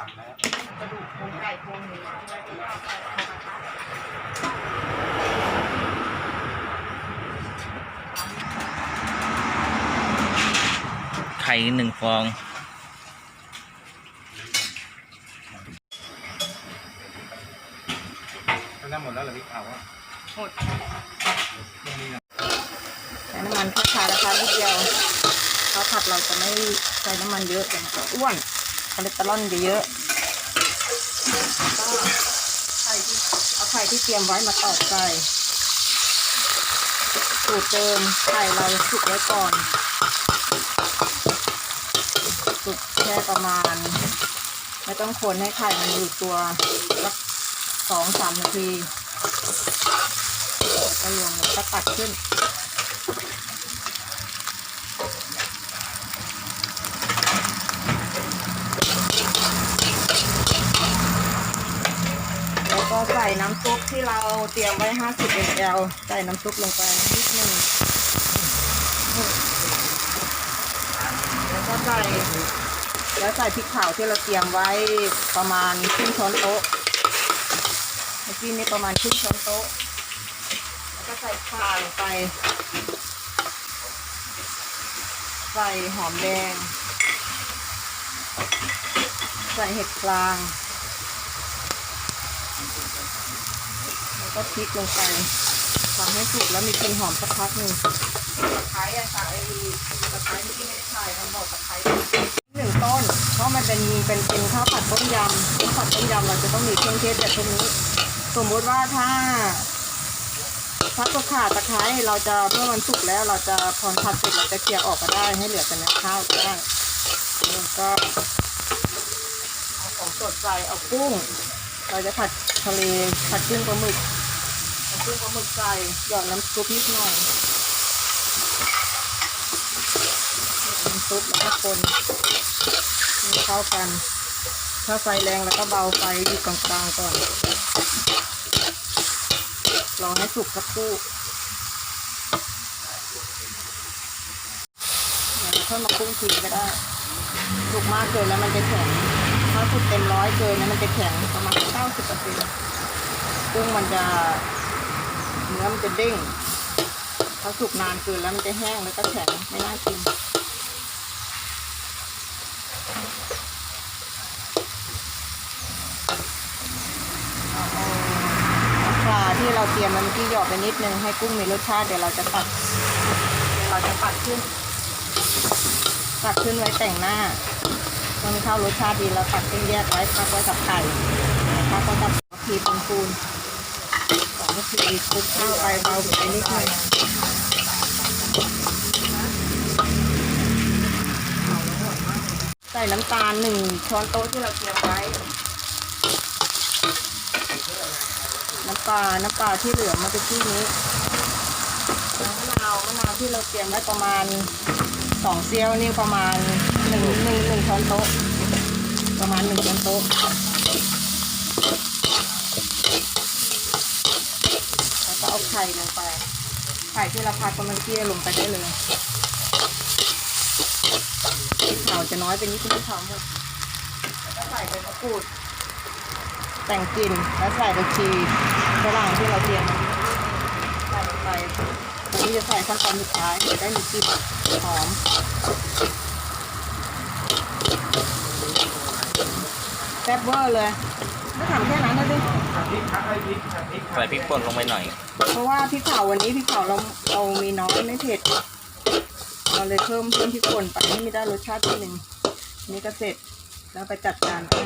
ามแล้กระดูกโครงไก่โครงหมูไข่หนึ่งฟอง ก็น่าหมดแล้วหรือพี่ขาวอะหมดใช้น้ำมันแค่ชานะคะนิดเดียวเพราะผัดเราจะไม่ใส่น้ำมันเยอะจนจะอ้วน เลสเตอรอลเยอะก็ไข่ที่เอาไข่ที่เตรียมไว้มาตอกใส่สูตรเดิมไข่เราสุกไว้ก่อนสุกแค่ประมาณ ไม่ต้องคนให้ไข่มันอยู่ตัวสักสองสามนาทีแล้วก็ลงแล้วก็ตักขึ้น แล้วก็ ใส่น้ำซุปที่เราเตรียมไว้ 50 ml ใส่น้ำซุปลงไปนิดหนึ่งแล้วก็ใส่แล้วใส่พริกเผาที่เราเตรียมไว้ประมาณครึ่งช้อนโต๊ะเมื่อกี้นี่ประมาณครึ่งช้อนโต๊ะ แล้วก็ใส่ข่าลงไป ใส่หอมแดง ใส่เห็ดฟาง แล้วก็พริกลงไปทำให้สุกแล้วมีกลิ่นหอมสักพักหนึ่งตะไคร้อะค่ะไอ้ตะไคร้ที่ไม่ได้ถ่ายมันบอกตะไคร้หนึ่งต้นเพราะมันเป็นเป็นเป็นข้าวผัดต้มยำข้าวผัดต้มยำเราจะต้องมีเครื่องเทศแบบพวกนี้ สมมติว่าถ้าถ้าตัวขาดตะไคร้เราจะเมื่อมันสุกแล้วเราจะพอนผัดเสร็จเราจะเคี่ยวออกก็ได้ให้เหลือแต่เนื้อข้าวก็ได้แล้วก็เอาของสดใส่เอากุ้ง เราจะผัดทะเลผัดกุ้งปลาหมึกเอากุ้งปลาหมึกใส่หยอดน้ำซุปนิดหน่อยน้ำซุปแล้วก็คนให้เข้ากัน ถ้าไฟแรงแล้วก็เบาไฟอยู่กลางๆก่อนรอให้สุกสักครู่เดี๋ยวค่อยมากุ้งทีก็ได้ สุกมากเกินแล้วมันจะแข็ง ถ้าสุกเต็มร้อยเกินนะมันจะแข็งประมาณเก้าสิบเปอร์เซ็นต์กุ้งมันจะเนื้อมันจะเด้งถ้าสุกนานเกินแล้วมันจะแห้งแล้วก็แข็งไม่น่ากินอาเอปลาที่เราเตรียมมันเมื่อกี้หยอดไปนิดนึงให้กุ้งมีรสชาติเดี๋ยวเราจะตัดเดี๋ยวเราจะตัดขึ้นตัดขึ้นไว้แต่งหน้า มันเข้ารสชาติดีแล้วตัดเส้นแยกไว้พักไว้กับไข่พักไว้กับพีปูนปูนสองนาทีคลุกข้าวไปเบาไปนิดหน่อยใส่น้ำตาลหนึ่งช้อนโต๊ะที่เราเตรียมไว้ น้ำปลา น้ำปลาที่เหลือเมื่อกี้นี้มะนาวมะนาวที่เราเตรียมไว้ประมาณสองเซียวนี่ประมาณ หนึ่งหนึ่งหนึ่งช้อนโต๊ะประมาณหนึ่งช้อนโต๊ะแล้วก็เอาไข่ลงไปไข่ที่เราพักก็มันเกลี้ยลงไปได้เลยพริกเผาจะน้อยไปนิดนึงเผาหมดแล้วก็ใส่ใบมะกรูด แต่งกลิ่นแล้วใส่ผักชีฝรั่งที่เราเตรียมใส่ลงไปตอนนี้จะใส่ขั้นตอนสุดท้ายจะได้มีกลิ่นหอม ซ่บเวอร์เลยไม่ทำแค่นั้นนะดิผัดพริกผัดไอ้พริกผัดพริกใส่พริกป่นลงไปหน่อย เพราะว่าพริกเผาวันนี้พริกเผาเราเรามีน้อยไม่เผ็ดเราเลยเพิ่มเพิ่มพริกป่นไปให้มีได้รสชาตินิดนึงนี่ก็เสร็จแล้วไปจัดจานเอา